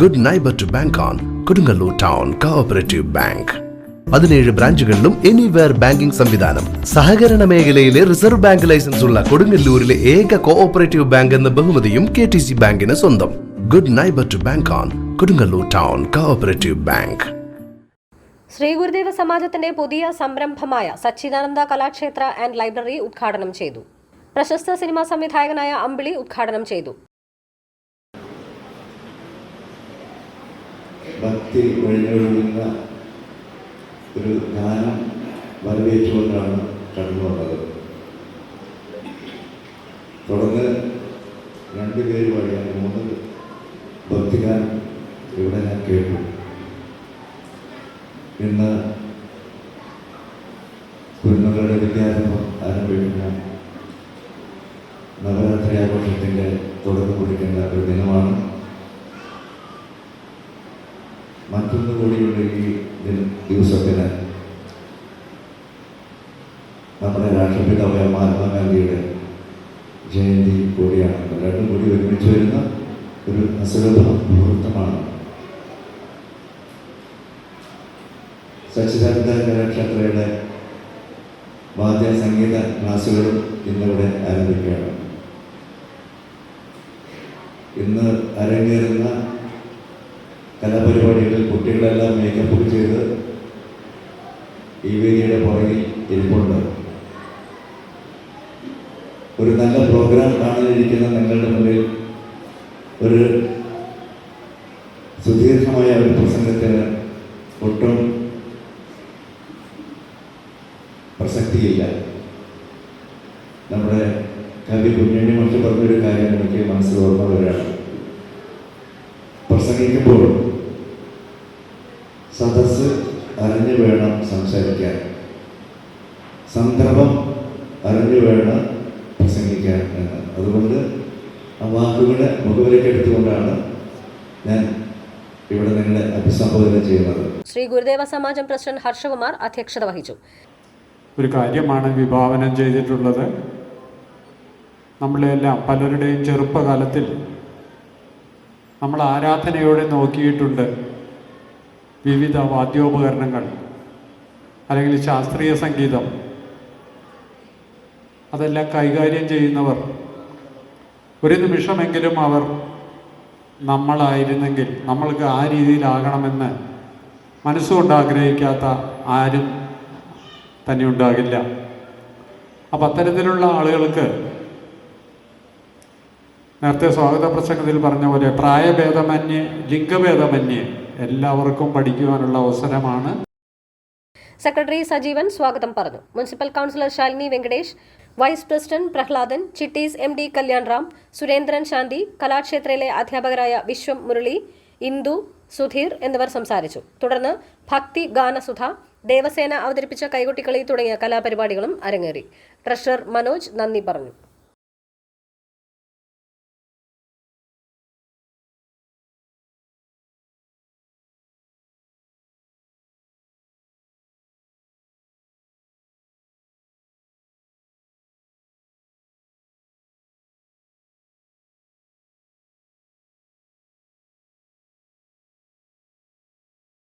Good neighbour to bank on Kodungallur town cooperative bank പതിനേഴ് ബ്രാഞ്ചുകളിലും anywhere banking സംവിധാനം. സഹകരണ മേഖലയിലെ റിസർവ് ബാങ്ക് ലൈസൻസ് ഉള്ള കൊടുങ്ങല്ലൂരിലെ ഏക കോഓപ്പറേറ്റീവ് ബാങ്ക് എന്ന ബഹുമതിയും കെ ടി സി ബാങ്കിന് സ്വന്തം. Good neighbour to bank on Kodungallur town cooperative bank Shri Gurudeva സമാജത്തിന്റെ പുതിയ സംരംഭമായ സച്ചിദാനന്ദ കലാക്ഷേത്ര ആൻഡ് ലൈബ്രറി ഉദ്ഘാടനം ചെയ്തു. പ്രശസ്ത സിനിമാ സംവിധായകനായ അമ്പിളി ഉദ്ഘാടനം ചെയ്തു. ഭക്തി വഴിഞ്ഞൊഴുകുന്ന ഒരു ഗാനം വരവേറ്റുകൊണ്ടാണ് കടന്നു തുടർന്ന് രണ്ട് പേര് പാടിയ മൂന്ന് ഭക്തിഗാനം ഇവിടെ ഞാൻ കേട്ടു. ഇന്ന് കുരുന്നുകളുടെ വിദ്യാരംഭം ആരംഭിക്കുന്ന നവരാത്രി ആഘോഷത്തിന്റെ തുടക്കം കുടിക്കേണ്ട ഒരു ദിനമാണ്. മറ്റൊന്ന് കൂടിയുള്ള ഈ ദിവസത്തിന്. നമ്മുടെ രാഷ്ട്രപിതാവായ മഹാത്മാഗാന്ധിയുടെ ജയന്തി കൂടിയാണ്. രണ്ടും കൂടി ഒരുമിച്ച് വരുന്ന ഒരു അസുലഭ മുഹൂർത്തമാണ്. സച്ചിദാനന്ദ കലാക്ഷേത്രയുടെ വാദ്യ സംഗീത ക്ലാസ്സുകളും ഇന്നിവിടെ ആരംഭിക്കുകയാണ്. ഇന്ന് അരങ്ങേറുന്ന കലാപരിപാടികളിൽ കുട്ടികളെല്ലാം മേക്കപ്പ് ചെയ്ത് ഈ വേദിയുടെ പുറകിൽ ഇരിപ്പുണ്ട്. ഒരു നല്ല പ്രോഗ്രാം കാണാനിരിക്കുന്ന നിങ്ങളുടെ മുന്നിൽ ഒരു സുദീർഘമായ ഒരു പ്രസംഗത്തിന് ഒട്ടും പ്രസക്തിയില്ല. നമ്മുടെ കവി കുഞ്ഞുണ്ണി മറ്റു പറഞ്ഞൊരു കാര്യം എനിക്ക് മനസ്സിൽ ഓർമ്മ സദസ്സ് അറിഞ്ഞു വേണം സംസാരിക്കാൻ. സന്ദർഭം അറിഞ്ഞു വേണം പ്രസംഗിക്കാൻ എന്ന്. അതുകൊണ്ട് ആ വാക്കുകളെ മുഖവിലേക്ക് എടുത്തുകൊണ്ടാണ് ഞാൻ ഇവിടെ നിങ്ങളെ അഭിസംബോധന ചെയ്യുന്നത്. ശ്രീ ഗുരുദേവ സമാജം പ്രസിഡന്റ് ഹർഷകുമാർ അധ്യക്ഷത വഹിച്ചു. ഒരു കാര്യമാണ് വിഭാവനം ചെയ്തിട്ടുള്ളത്. നമ്മളെല്ലാം പലരുടെയും ചെറുപ്പകാലത്തിൽ നമ്മൾ ആരാധനയോടെ നോക്കിയിട്ടുണ്ട്. വിവിധ വാദ്യോപകരണങ്ങൾ അല്ലെങ്കിൽ ശാസ്ത്രീയ സംഗീതം. അതെല്ലാം കൈകാര്യം ചെയ്യുന്നവർ ഒരു നിമിഷമെങ്കിലും അവർ നമ്മളായിരുന്നെങ്കിൽ നമ്മൾക്ക് ആ രീതിയിലാകണമെന്ന് മനസ്സുകൊണ്ട് ആഗ്രഹിക്കാത്ത ആരും തന്നെ ഉണ്ടാകില്ല. അപ്പം അത്തരത്തിലുള്ള ആളുകൾക്ക് നേരത്തെ സ്വാഗത പ്രസംഗത്തിൽ പറഞ്ഞ പോലെ പ്രായഭേദമന്യേ ലിംഗഭേദമന്യേ എല്ലാവർക്കും പഠിക്കുവാനുള്ള അവസരമാണ്. സെക്രട്ടറി സജീവൻ സ്വാഗതം പറഞ്ഞു. Municipal councillor Shalini Venkatesh vice president Prahladan Chitties M D Kalyanram Surendran Shanthi കലാക്ഷേത്രയിലെ അധ്യാപകരായ വിശ്വം മുരളി ഇന്ദു സുധീർ എന്നിവർ സംസാരിച്ചു. തുടർന്ന് ഭക്തി ഗാനസുധ ദേവസേന അവതരിപ്പിച്ച കൈകൊട്ടിക്കളി തുടങ്ങിയ കലാപരിപാടികളും അരങ്ങേറി. ട്രഷറർ മനോജ് നന്ദി പറഞ്ഞു.